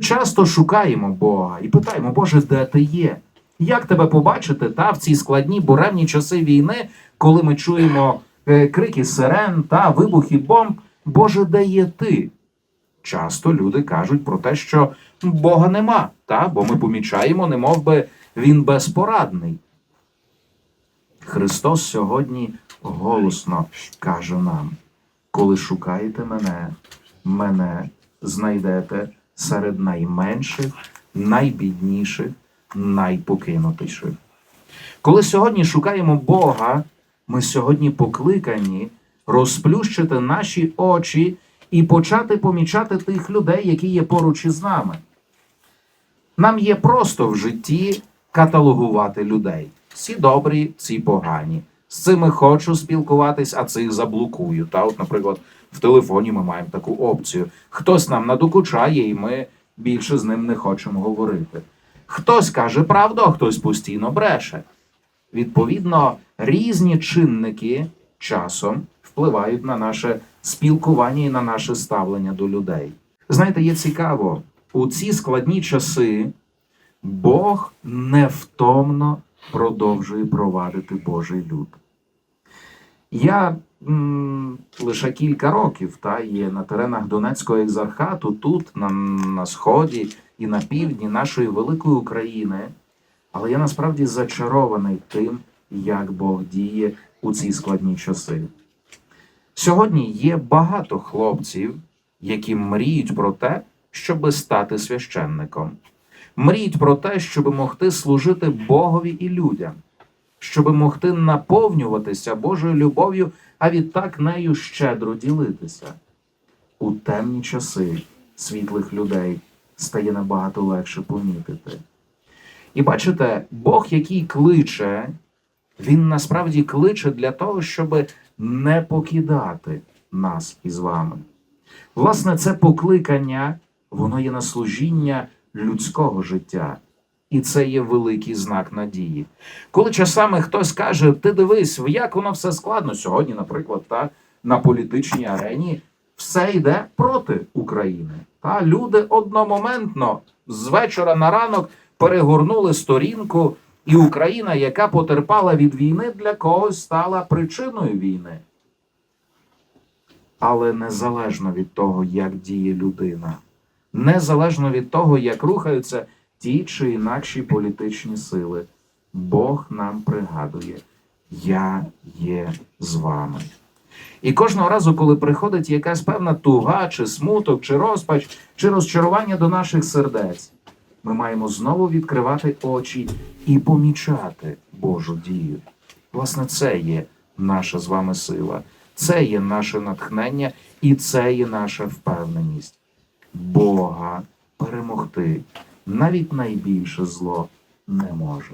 Часто шукаємо Бога і питаємо, Боже, де ти є? Як тебе побачити та в ці складні буремні часи війни, коли ми чуємо е, крики сирен та вибухи бомб? Боже, де є ти? Часто люди кажуть про те, що Бога нема, та? бо ми помічаємо, немов би він безпорадний. Христос сьогодні голосно каже нам: коли шукаєте мене, мене знайдете серед найменших, найбідніших, найпокинутіших. Коли сьогодні шукаємо Бога, ми сьогодні покликані розплющити наші очі і почати помічати тих людей, які є поруч із нами. Нам є просто в житті каталогувати людей. Всі добрі, ці погані. З цими хочу спілкуватись, а цих заблокую. Та, от, наприклад, в телефоні ми маємо таку опцію. Хтось нам надокучає, і ми більше з ним не хочемо говорити. Хтось каже правду, а хтось постійно бреше. Відповідно, різні чинники часом впливають на наше спілкування і на наше ставлення до людей. Знаєте, є цікаво, у ці складні часи Бог невтомно продовжує провадити Божий люд. Я лише кілька років та є на теренах Донецького екзархату, тут, на, на сході і на півдні нашої великої України, але я насправді зачарований тим, як Бог діє у ці складні часи. Сьогодні є багато хлопців, які мріють про те, щоби стати священником, мріють про те, щоб могти служити Богові і людям, щоб могти наповнюватися Божою любов'ю, а відтак нею щедро ділитися. У темні часи світлих людей стає набагато легше помітити. І бачите, Бог, який кличе, він насправді кличе для того, щоб не покидати нас із вами. Власне, це покликання, воно є на служіння людського життя. І це є великий знак надії. Коли часами хтось каже, ти дивись, як воно все складно сьогодні, наприклад, та, на політичній арені, все йде проти України. Та люди одномоментно з вечора на ранок перегорнули сторінку, і Україна, яка потерпала від війни, для когось стала причиною війни. Але незалежно від того, як діє людина, незалежно від того, як рухаються ті чи інакші політичні сили, Бог нам пригадує: Я є з вами. І кожного разу, коли приходить якась певна туга, чи смуток, чи розпач, чи розчарування до наших сердець, ми маємо знову відкривати очі і помічати Божу дію. Власне, це є наша з вами сила, це є наше натхнення і це є наша впевненість. Бога перемогти навіть найбільше зло не може.